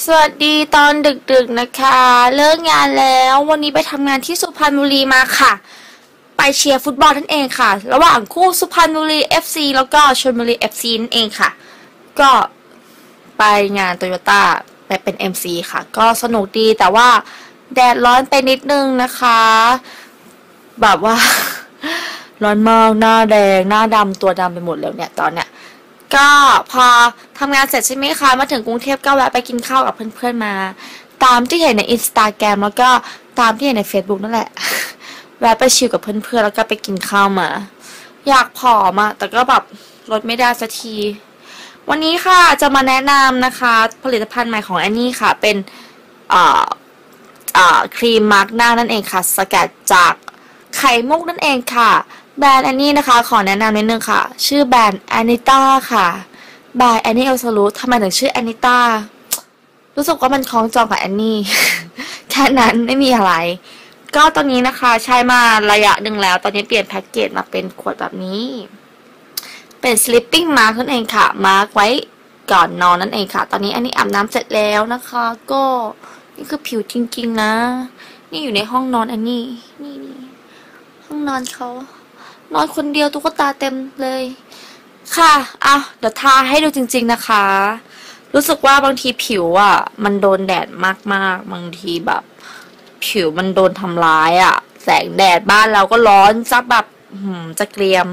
สวัสดีตอนดึกๆนะคะ เลิกงานแล้ววันนี้ไปทำงานที่สุพรรณบุรีมาค่ะ ไปเชียร์ฟุตบอลนั่นเองค่ะ ระหว่างคู่สุพรรณบุรี FC แล้วก็ชลบุรี FC นั่นเองค่ะ ก็ไปงานโตโยต้าไปเป็น MC ค่ะ ก็สนุกดีแต่ว่าแดดร้อนไปนิดนึงนะคะ แบบว่า ร้อนมากหน้าแดงหน้าดำตัวดำไปหมดแล้วเนี่ยตอนเนี้ย ก็พอทำงานเสร็จใช่ไหมคะ มาถึงกรุงเทพก็แวะไปกินข้าวกับเพื่อนๆมา ตามที่เห็นในอินสตาแกรมแล้วก็ตามที่เห็นใน Facebook นั่นแหละ แวะไปชิลกับเพื่อนๆแล้วก็ไปกินข้าวมา อยากผอมอะแต่ก็แบบลดไม่ได้สักที วันนี้ค่ะจะมาแนะนำนะคะ ผลิตภัณฑ์ใหม่ของแอนนี่ค่ะ เป็นครีมมาร์กหน้านั่นเองค่ะ สกัดจากไข่มุกนั่นเองค่ะ แบรนด์แอนนี่นะคะ ขอแนะนำนิดนึงค่ะ ชื่อแบรนด์แอนิต้าค่ะบายแอนนี่เอลซารูทำไมถึงชื่อแอนนิต้ารู้สึกว่ามันคล้องจองกับแอนนี่ แค่นั้นไม่มีอะไร ก็ตอนนี้นะคะ ใช้มาระยะหนึ่งแล้ว ตอนนี้เปลี่ยนแพ็กเกจมาเป็นขวดแบบนี้ เป็น sleeping mask นั่นเองค่ะ มาร์กไว้ก่อนนอนนั่นเองค่ะ ตอนนี้อันนี้อาบน้ำเสร็จแล้วนะคะ ก็นี่คือผิวจริง ๆ นะ นี่อยู่ในห้องนอนอันนี้ นี่นี่ห้องนอนเขา นอนคนเดียวตุ๊กตาเต็มเลย ค่ะเอาเดี๋ยวทาให้ดูจริง ๆนะคะ รู้สึกว่าบางทีผิวอะ มันโดนแดดมากๆ บางทีแบบ ผิวมันโดนทำร้ายอะ แสงแดดบ้านเราก็ร้อนซับแบบจะเกรียม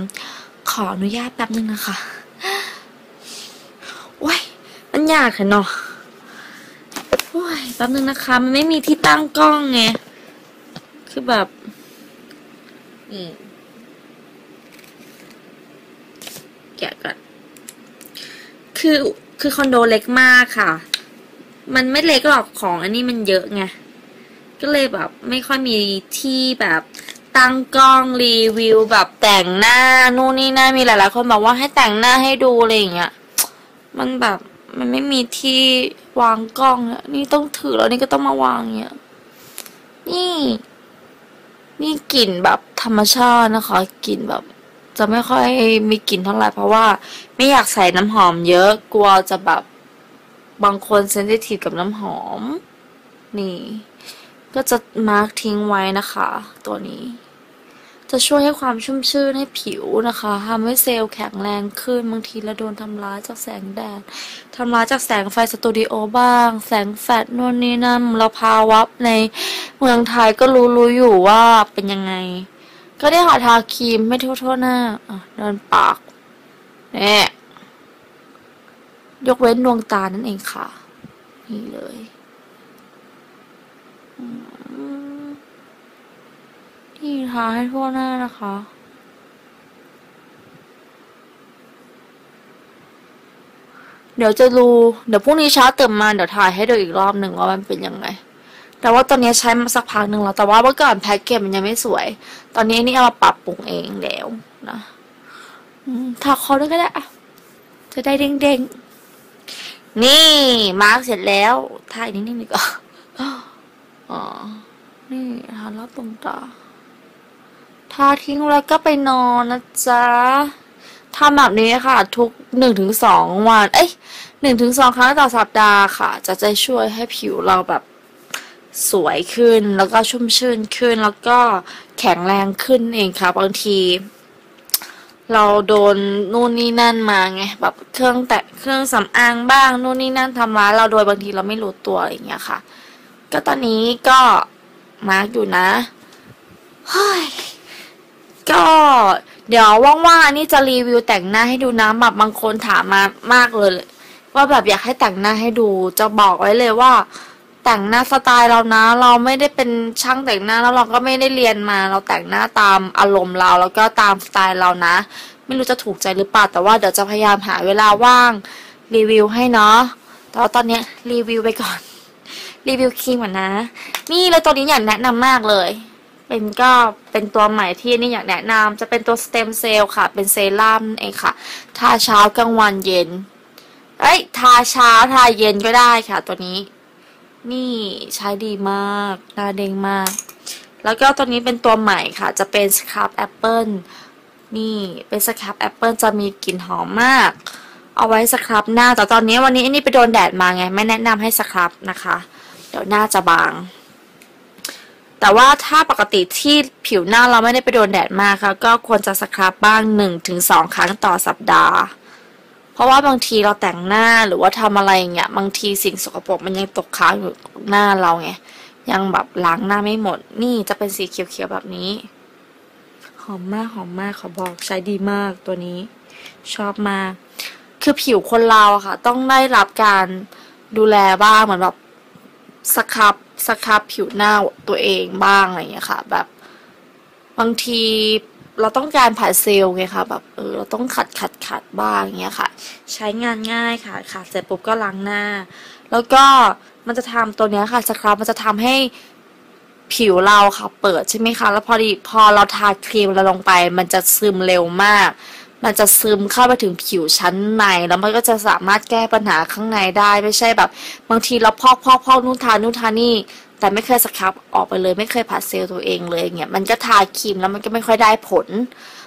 ขออนุญาตแป๊บนึงนะคะโอ้ยมันยากเนาะโอ้ยแป๊บนึงนะคะ มันไม่มีที่ตั้งกล้องไง คือแบบ อืม แกะก่อน คือคือคอนโดเล็กมากค่ะ มันไม่เล็กหรอกของอันนี้มันเยอะไง ก็เลยแบบไม่ค่อยมีที่แบบตั้งกล้องรีวิวแบบแต่งหน้านู่นนี่นั่นมีหลายๆคนบอกว่าให้แต่งหน้าให้ดูอะไรอย่างเงี้ย มันแบบมันไม่มีที่วางกล้องนี่ต้องถือแล้วนี่ก็ต้องมาวางเงี้ย นี่ นี่กลิ่นแบบธรรมชาตินะคะกลิ่นแบบ จะไม่ค่อยมีกลิ่นเท่าไหร่เพราะว่าไม่อยากใส่น้ำหอมเยอะกลัวจะแบบบางคนเซนซิทีฟกับน้ำหอม นี่ ก็จะมาร์กทิ้งไว้นะคะ ตัวนี้ จะช่วยให้ความชุ่มชื่นให้ผิวนะคะทำให้เซลล์แข็งแรงขึ้นบางทีเราโดนทำร้ายจากแสงแดดทำร้ายจากแสงไฟสตูดิโอบ้าง แสงแฟลชนู่นนี่นั่นเราภาวะในเมืองไทยก็รู้รู้อยู่ว่าเป็นยังไง ก็ได้หาทาครีมไม่ทั่วทั่วหน้าอะเดินปากเนี่ยยกเว้นดวงตานั่นเองค่ะ นี่เลยอืมนี่ทาให้ทั่วหน้านะคะเดี๋ยวจะดู เดี๋ยวพรุ่งนี้เช้าตื่นมา เดี๋ยวถ่ายให้ดูอีกรอบหนึ่งว่ามันเป็นยังไง แต่ว่าตอนนี้ใช้มาสักพักหนึ่งแล้ว แต่ว่าเมื่อก่อนแพ็กเกจมันยังไม่สวย ตอนนี้นี่เอามาปรับปรุงเองแล้วนะอืมทาคอด้วยก็ได้อะจะได้เด้งๆ นี่มาร์กเสร็จแล้วถ่ายนิดนึงดีกว่าอ๋อ นี่ทารอบตรงตาทาทิ้งแล้วก็ไปนอนนะจ๊ะทำแบบนี้ค่ะ ทุกหนึ่งถึงสองวัน เอ้ยหนึ่งถึงสองครั้งต่อสัปดาห์ค่ะ จะจะช่วยให้ผิวเราแบบ สวยขึ้น แล้วก็ชุ่มชื่นขึ้น แล้วก็แข็งแรงขึ้นเองค่ะ บางที เราโดนนู่นนี่นั่นมาไงแบบเครื่องแต่เครื่องสำอางบ้างนู่นนี่นั่นทำร้ายเราโดยบางทีเราไม่รู้ตัวอะไรอย่างเงี้ยค่ะ ก็ตอนนี้ก็มาร์กอยู่นะเฮ้ยก็เดี๋ยวว่างๆนี่จะรีวิวแต่งหน้าให้ดูนะแบบบางคนถามมามากเลย ว่าแบบอยากให้แต่งหน้าให้ดู จะบอกไว้เลยว่า แต่งหน้าสไตล์เรานะ เราไม่ได้เป็นช่างแต่งหน้าแล้วเราก็ไม่ได้เรียนมา เราแต่งหน้าตามอารมณ์เราแล้วก็ตามสไตล์เรานะ ไม่รู้จะถูกใจหรือเปล่าแต่ว่าเดี๋ยวจะพยายามหาเวลาว่างรีวิวให้เนาะแต่ว่าตอนนี้รีวิวไปก่อน รีวิวครีมก่อนนะ นี่เลยตัวนี้อยากแนะนำมากเลย เป็นก็เป็นตัวใหม่ที่นี่อยากแนะนำจะเป็นตัวสเต็มเซลล์ค่ะ เป็นเซรั่มเองค่ะ ทาเช้ากลางวันเย็น เอ้ย ทาเช้าทาเย็นก็ได้ค่ะตัวนี้ นี่ใช้ดีมากหน้าเด้งมาก แล้วก็ตัวนี้เป็นตัวใหม่ค่ะ จะเป็นสครับแอปเปิลนี่เป็นสครับแอปเปิลจะมีกลิ่นหอมมาก เอาไว้สครับหน้าแต่ตอนนี้วันนี้อันนี้ไปโดนแดดมาไง ไม่แนะนำให้สครับนะคะ เดี๋ยวหน้าจะบาง แต่ว่าถ้าปกติที่ผิวหน้าเราไม่ได้ไปโดนแดดมากค่ะ ก็ควรจะสครับบ้างหนึ่งถึงสองครั้งต่อสัปดาห์ ราะว่าบางทีเราแต่งหน้าหรือว่าทำอะไรอย่างเงี้ยบางทีสิ่งสกปรกมันยังตกค้างอยู่หน้าเราไงยังแบบล้างหน้าไม่หมด นี่จะเป็นสีเขียวๆแบบนี้หอมมากหอมมากขอบอกใช้ดีมากตัวนี้ ชอบมากคือผิวคนเราอะค่ะ ต้องได้รับการดูแลบ้างเหมือนแบบสครับสครับผิวหน้าตัวเองบ้างอะไรอย่างเงี้ยค่ะ แบบบางที เราต้องการผ่าเซลล์ไงคะแบบเออเราต้องขัดขัดขัดบ้างอย่างเงี้ยค่ะ ใช้งานง่ายค่ะขัดเสร็จปุ๊บก็ล้างหน้า แล้วก็มันจะทำตัวเนี้ยค่ะสครับมันจะทำให้ผิวเราค่ะ เปิดใช่ไหมคะ แล้วพอดีพอเราทาครีมเราลงไป มันจะซึมเร็วมาก มันจะซึมเข้าไปถึงผิวชั้นใน แล้วมันก็จะสามารถแก้ปัญหาข้างในได้ไม่ใช่แบบ บางทีเราพอกพอกพอกนู่นทานู่นทานี่ แต่ไม่เคยสครับออกไปเลย ไม่เคยผัดเซลล์ตัวเองเลยเงี้ยมันก็ทาครีมแล้วมันก็ไม่ค่อยได้ผล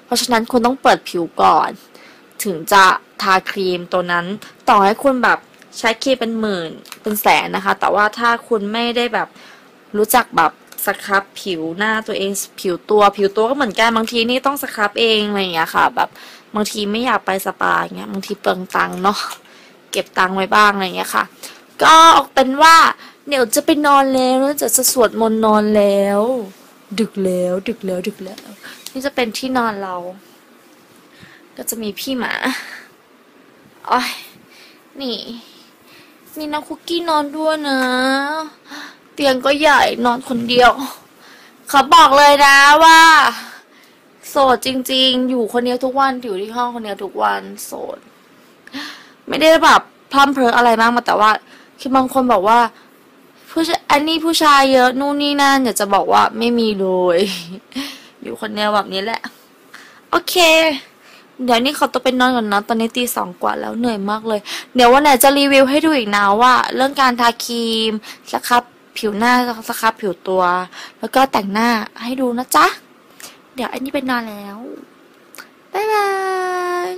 เพราะฉะนั้นคุณต้องเปิดผิวก่อน ถึงจะทาครีมตัวนั้น ต่อให้คุณแบบใช้ครีมเป็นหมื่นเป็นแสนนะคะ แต่ว่าถ้าคุณไม่ได้แบบรู้จักแบบสครับผิวหน้าตัวเองผิวตัว ผิวตัวก็เหมือนกันบางทีนี่ต้องสครับเองอะไรอย่างเงี้ยค่ะ แบบบางทีไม่อยากไปสปาอย่างเงี้ยบางทีเปลืองตังค์เนาะเก็บตังค์ไว้บ้างอะไรอย่างเงี้ยค่ะ ก็เป็นว่า เดี๋ยวจะไปนอนแล้วแล้วจะจะสวดมนต์นอนแล้ว ดึกแล้ว ดึกแล้ว ดึกแล้ว นี่จะเป็นที่นอนเรา ก็จะมีพี่หมาอ้อยนี่ มีน้องคุกกี้นอนด้วยนะ เตียงก็ใหญ่นอนคนเดียวเขาบอกเลยนะว่า โสดจริง ๆ อยู่คนเดียวทุกวันอยู่ที่ห้องคนเดียวทุกวันโสด ไม่ได้แบบพร่ำเพรออะไรมากมาแต่ว่าคือบางคนบอกว่า ผู้ชายอันนี้ผู้ชายเยอะนู่นนี่นั่นอยากจะบอกว่าไม่มีเลย อยู่คนเดียวแบบนี้แหละ โอเค เดี๋ยวนี้เขาต้องไปนอนก่อนนะตอนนี้ตีสองกว่าแล้วเหนื่อยมากเลย เดี๋ยววันไหนจะรีวิวให้ดูอีกนะว่า เรื่องการทาครีมสครับผิวหน้าสครับผิวตัว แล้วก็แต่งหน้าให้ดูนะจ๊ะ เดี๋ยวอันนี้ไปนอนแล้วบ๊ายบาย